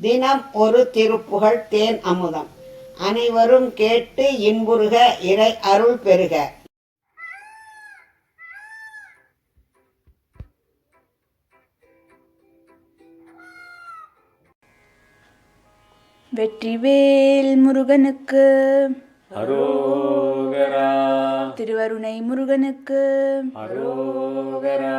தினம் ஒரு திருப்புகழ் தேன் அமுதம். அனைவரும் கேட்டு இன்புறுக இறை அருள் பெறுக. வெற்றிவேல் முருகனுக்கு திருவருணை முருகனுக்கு அரோகரா.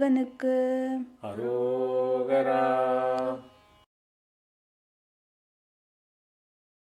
முருகனுக்கு அரோகரா.